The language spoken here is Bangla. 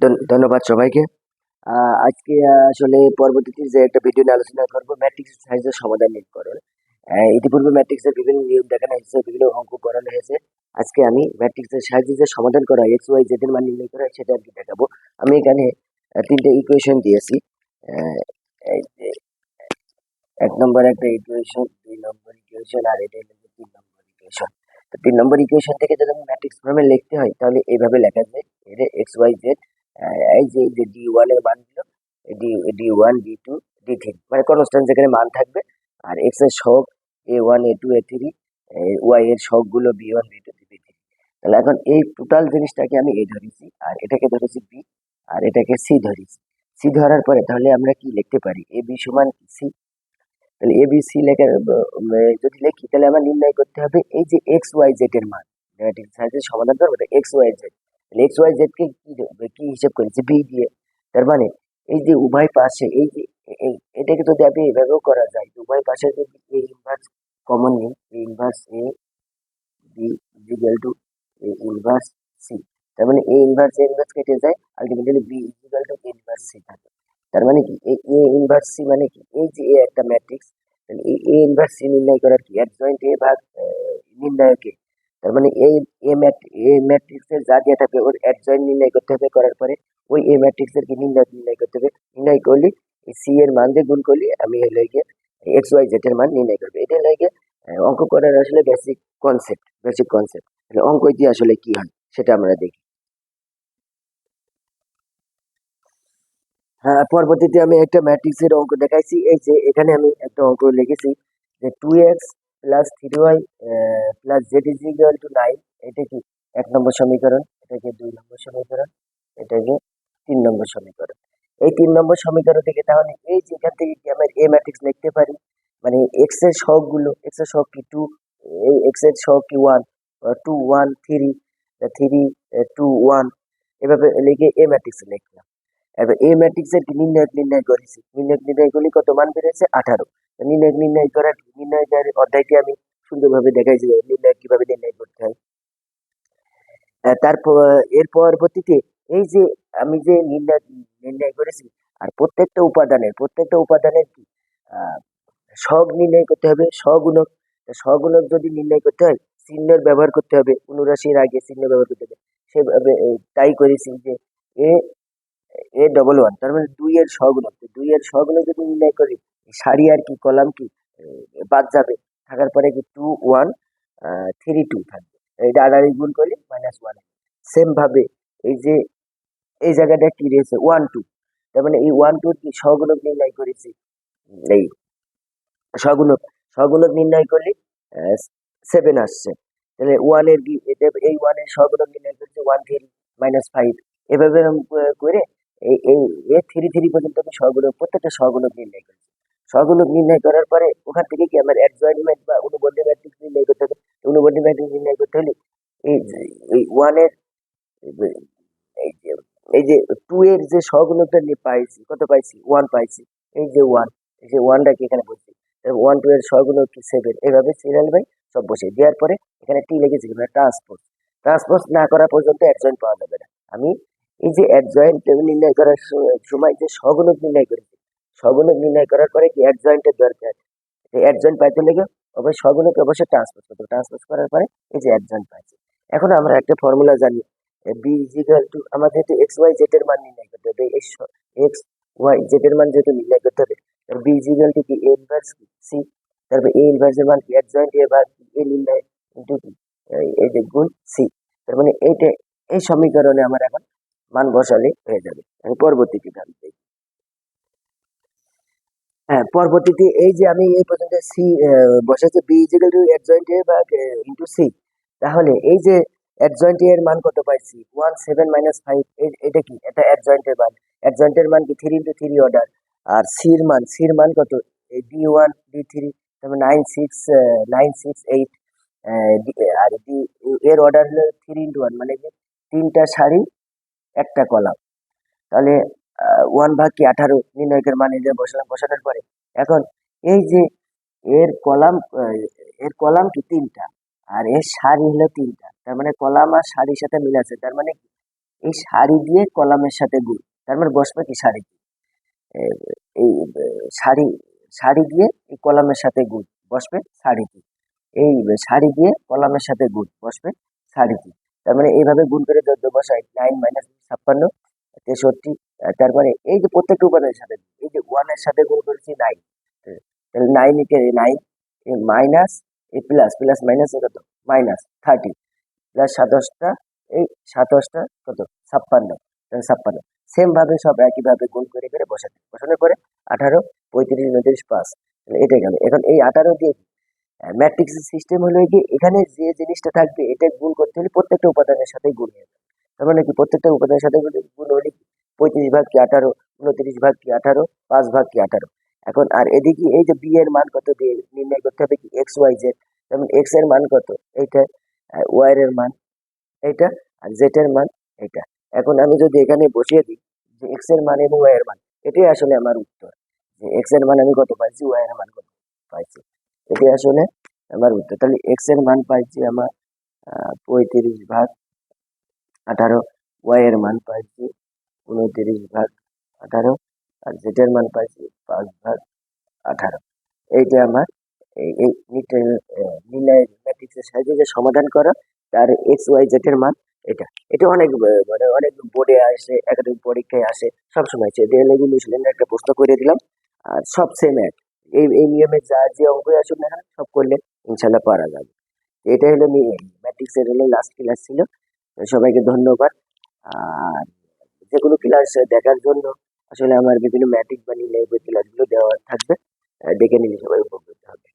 ধন্য- ধন্যবাদ সবাইকে। আজকে আসলে পরবর্তীতে যে একটা ভিডিও নিয়ে আলোচনা করব ম্যাট্রিক্স সাইজের সমাধান নির্ণয়করণ আহ, ইতিপূর্বে ম্যাট্রিক্সের বিভিন্ন নিয়ম দেখানো হয়েছে বিভিন্ন অঙ্ক করানো হয়েছে। আজকে আমি ম্যাট্রিক্সের সাহায্যে যে সমাধান করা হয় এক্স ওয়াই জেড এর মান নির্ণয় করা সেটা আর কি দেখাবো। আমি এখানে তিনটে ইকুয়েশন দিয়েছি। এক নম্বর একটা ইকুয়েশন দুই নম্বর ইকুয়েশন আর এটা হলো তিন নম্বর ইকুয়েশন তো তিন নম্বর ইকুয়েশন থেকে যদি ম্যাট্রিক্স ফর্মে লিখতে হয় তাহলে এইভাবে লেখা যায় এটা এক্স ওয়াই জেড এই যে যে ডি ওয়ানের মানগুলো D D one D two D three মানে কনস্ট্যান্ট যেখানে মান থাকবে। আর এক্সের শখ A one A two A three Y এর শখগুলো B one B two B three তাহলে এখন এই টোটাল জিনিসটাকে আমি এ ধরেছি, আর এটাকে ধরেছি বি আর এটাকে সি ধরেছি। সি ধরার পরে তাহলে আমরা কি লিখতে পারি? এ বি সমান সি তাহলে এ বি সি লেখার যদি লিখি, তাহলে আমার নির্ণয় করতে হবে এই যে এক্স ওয়াই জেড এর মান। সাহায্যে সমাধান করব এক্স ওয়াই জেড তাহলে এক্স ওয়াই জেড কে কি হিসাব করেছি বি দিয়ে তার মানে এই যে উভয় পাশে, এই যে এটাকে যদি আপনি এভাবেও করা যায় উভয় পাশে যদি এ ইনভার্স কমন নিই A inverse A B equal to A inverse C তার মানে এ ইনভার্স এ ইনভার্স কেটে যায় ultimately B equal to A inverse C থাকে। তার মানে কি এ ইনভার্স সি মানে কি? এই যে এ একটা ম্যাট্রিক্স তাহলে এ ইনভার্স সি নির্ণয় করার কি? অ্যাডজয়েন্ট এ ভাগ নির্ণয়কে। তার মানে এই এ ম্যাট এ ম্যাট্রিক্সের যা দেওয়া থাকবে, ওর অ্যাডজয়েন্ট নির্ণয় করতে হবে করার পরে, ওই এ ম্যাট্রিক্সের কি নির্ণয় নির্ণয় করতে হবে? নির্ণয় করলে সি এর মান দিয়ে গুণ করলে, আমি হলো গিয়ে এক্স ওয়াই জেড এর মান নির্ণয় করবে। এটা হলো গিয়ে অঙ্ক করার আসলে বেসিক কনসেপ্ট বেসিক কনসেপ্ট তাহলে অঙ্ক দিয়ে আসলে কি হয়, সেটা আমরা দেখি। হ্যাঁ পরবর্তীতে আমি একটা ম্যাট্রিক্সের অঙ্ক দেখাইছি। এই যে, এখানে আমি একটা অঙ্ক লিখেছি যে two X plus three Y plus Z is equal to nine এটা কি এক নম্বর সমীকরণ? এটাকে দুই নম্বর সমীকরণ? এটাকে তিন নম্বর সমীকরণ? এই তিন নম্বর সমীকরণ থেকে তাহলে এই যে এখান থেকে কি আমরা এ ম্যাট্রিক্স লিখতে পারি? মানে এক্সের সহগগুলো এক্সের সহগ কি টু এই এক্সের সহগ কি one two one three three two one এভাবে লিখে এ ম্যাট্রিক্স লিখলাম। এবার এই ম্যাট্রিক্সের কি নির্ণয় নির্ণয় করেছি? নির্ণয় নির্ণয় করলে কত মান বেড়েছে? আঠারো। নির্ণয় নির্ণয় করার নির্ণয় করার অধ্যায়টি আমি সুন্দরভাবে দেখাইছি যে নির্ণয় কীভাবে নির্ণয় করতে হয়। তারপর, এর পরবর্তীতে এই যে আমি যে নির্ণয় নির্ণয় করেছি, আর প্রত্যেকটা উপাদানের প্রত্যেকটা উপাদানের কি? সহগ নির্ণয় করতে হবে, সগুণক। তা সগুণক যদি নির্ণয় করতে হয়, চিহ্নের ব্যবহার করতে হবে। অনুরাশির আগে চিহ্ন ব্যবহার করতে হবে। সেভাবে তাই করেছি যে এ এ ডবল ওয়ান তার মানে দুই এর সহগুণক। দুই এর সহগুণক যদি নির্ণয় করি সারি আর কি, কলাম কি বাদ যাবে। থাকার পরে কি টু ওয়ান থ্রি টু থাকবে। এটা আড়াআড়ি গুণ করলে মাইনাস ওয়ান সেম ভাবে এই যে, এই জায়গাটা কি রয়েছে ওয়ান টু তার মানে এই ওয়ান টুর কি সহগুণক নির্ণয় করেছি। এই সহগুণক সহগুণক নির্ণয় করলে সেভেন আসছে। তাহলে ওয়ানের এই ওয়ানের সহগুণক নির্ণয় করছে ওয়ান থ্রি মাইনাস ফাইভ এভাবে করে এই এই এ থ্রি থ্রি পর্যন্ত আমি সহগুণক প্রত্যেকটা সহগুণক নির্ণয় করেছি। সহগুণক নির্ণয় করার পরে ওখান থেকে কি আমার অ্যাডজয়েন্টমেন্ট বা অনুবন্ধী ম্যাট্রিক্স নির্ণয় করতে হবে? অনুবন্ধী ম্যাট্রিক্স নির্ণয় করতে হলে এই এই ওয়ানের এই যে এই যে টু এর যে সহগুণকটা নিয়ে পাইছি, কত পাইছি? ওয়ান পাইছি। এই যে ওয়ান এই যে ওয়ানটাকে এখানে বলছি ওয়ান টু এর সহগুণক সেভেন এইভাবে সিরিয়াল বাই সব বসে দেওয়ার পরে এখানে টি লেগেছে ট্রান্সপোর্ট ট্রান্সপোর্ট না করা পর্যন্ত অ্যাডজয়েন্ট পাওয়া যাবে না। আমি এই যে অ্যাডজয়েন্ট নির্ণয় করার সময় যে সহগুণক নির্ণয় করেছে সহগুণক নির্ণয় করার পরে কি অ্যাডজয়েন্টের দরকার? অ্যাডজয়েন্ট পাইতে লেগে অবশ্যই সহগুণক অবশ্যই ট্রান্সপোজ করতে ট্রান্সপোজ করার পরে এই যে অ্যাডজয়েন্ট পাইছি। এখন আমরা একটা ফর্মুলা জানি। বি ইজিক্যাল টু আমাদের যেহেতু এক্স ওয়াই জেড এর মান নির্ণয় করতে হবে। এক্স ওয়াই জেড এর মান যেহেতু নির্ণয় করতে হবে বি ইজিক্যাল টু কি? এ ইনভার্স কি? সি তারপর এ ইনভার্স এর মান কি? অ্যাডজয়েন্ট এ ভাগ এ নির্ণয় ইন্টু কি? এই যে গুণ সি তার মানে এইটা, এই সমীকরণে আমার এখন মান বসালে হয়ে যাবে। আমি পরবর্তীতে ধাপ দেখি। হ্যাঁ পরবর্তীতে এই যে আমি এই পর্যন্ত সি বসেছে B equal to adjoint A ভাগ ইন্টু সি তাহলে এই যে অ্যাডজয়েন্ট এর মান কত পাইছি? ওয়ান সেভেন মাইনাস ফাইভ এটা কি? এটা অ্যাডজয়েন্টের মান। অ্যাডজয়েন্টের মান কি? থ্রি ইন্টু থ্রি অর্ডার আর সির মান সির মান কত? এই ডি ওয়ান ডি থ্রি তারপর nine six nine six eight আর ডি এর অর্ডার হলো থ্রি ইন্টু ওয়ান মানে তিনটা শাড়ি একটা কলাম। তাহলে ওয়ান ভাগ কি আঠারো? নির্ণয়কের মান যে বসালাম, বসানোর পরে। এখন, এই যে এর কলাম এর কলাম কি তিনটা? আর এর সারি হলো তিনটা। তার মানে কলাম আর সারির সাথে মিল আছে। তার মানে এই সারি দিয়ে কলামের সাথে গুণ। তার মানে বসবে কি সারি দিয়ে? এই সারি সারি দিয়ে এই কলামের সাথে গুণ। বসবে সারি দিয়ে। এই, সারি দিয়ে কলামের সাথে গুণ। বসবে সারি দিয়ে। তার মানে এইভাবে গুণ করে যত বসাই নাইন মাইনাস ছাপ্পান্ন, তেষট্টি তারপরে এই যে প্রত্যেকটা উপাদানের সাথে, এই যে ওয়ানের সাথে গুণ করেছি নাইন তাহলে নাইন একে নাইন মাইনাস এই প্লাস প্লাস মাইনাস কত? মাইনাস থার্টি প্লাস সাতাশটা, এই সাতাশটা কত? ছাপ্পান্ন, তাহলে ছাপ্পান্ন। সেম ভাবে সব একইভাবে গুণ করে করে বসাতে বসানোর পরে আঠারো, পঁয়ত্রিশ, উনত্রিশ, পাঁচ, তাহলে এটা গেল। এখন এই আঠারো দিয়ে ম্যাট্রিক্সের সিস্টেম হলো কি, এখানে যে জিনিসটা থাকবে, এটা গুণ করতে হলে প্রত্যেকটা উপাদানের সাথে গুণ হয়ে তার মানে কি, প্রত্যেকটা উপাদানের সাথে গুণ গুণ হলে কি, পঁয়ত্রিশ ভাগ কি আঠারো, উনত্রিশ ভাগ কি আঠারো, পাঁচ ভাগ কি আঠারো। এখন আর এদিকে এই যে বি এর মান কত দিয়ে নির্ণয় করতে হবে কি এক্স ওয়াই জেড যেমন এক্সের মান কত, এইটা ওয়াই এর মান, এইটা, আর জেড এর মান এটা এখন আমি যদি এখানে বসিয়ে দিই যে এক্সের মান এবং ওয়াই এর মান, এটাই আসলে আমার উত্তর। যে এক্সের মান আমি কত পাইছি ওয়াই এর মান কত পাইছি। এটাই আসলে আমার উত্তর। তাহলে এক্সের মান পাইছি আমার পঁয়ত্রিশ ভাগ আঠারো ওয়াই এর মান পাইছি উনত্রিশ ভাগ আঠারো, আর জেড এর মান পাইছি পাঁচ ভাগ আঠারো। এইটা আমার এই নির্ণয় ম্যাট্রিক্সের সাহায্যে যে সমাধান করা, তার এক্স ওয়াই জেড এর মান এটা। এটা অনেক মানে অনেক বোর্ডে আসে একাডেমিক পরীক্ষায় আসে, সবসময়। সে রেগুলেশন একটা প্রশ্ন করে দিলাম, আর সব সেম এক। এই এই নিয়মে যা যে অঙ্কই আসুক না সব করলে ইনশাল্লাহ পারা যাবে। এটা হলো ম্যাট্রিক্সের হলো লাস্ট ক্লাস ছিল। সবাইকে ধন্যবাদ। আর যে কোনো ক্লাস দেখার জন্য আসলে আমার বিভিন্ন ম্যাট্রিক বা নিলে ক্লাসগুলো দেওয়া থাকবে। দেখে নিলে সবাই উপকৃত হবে।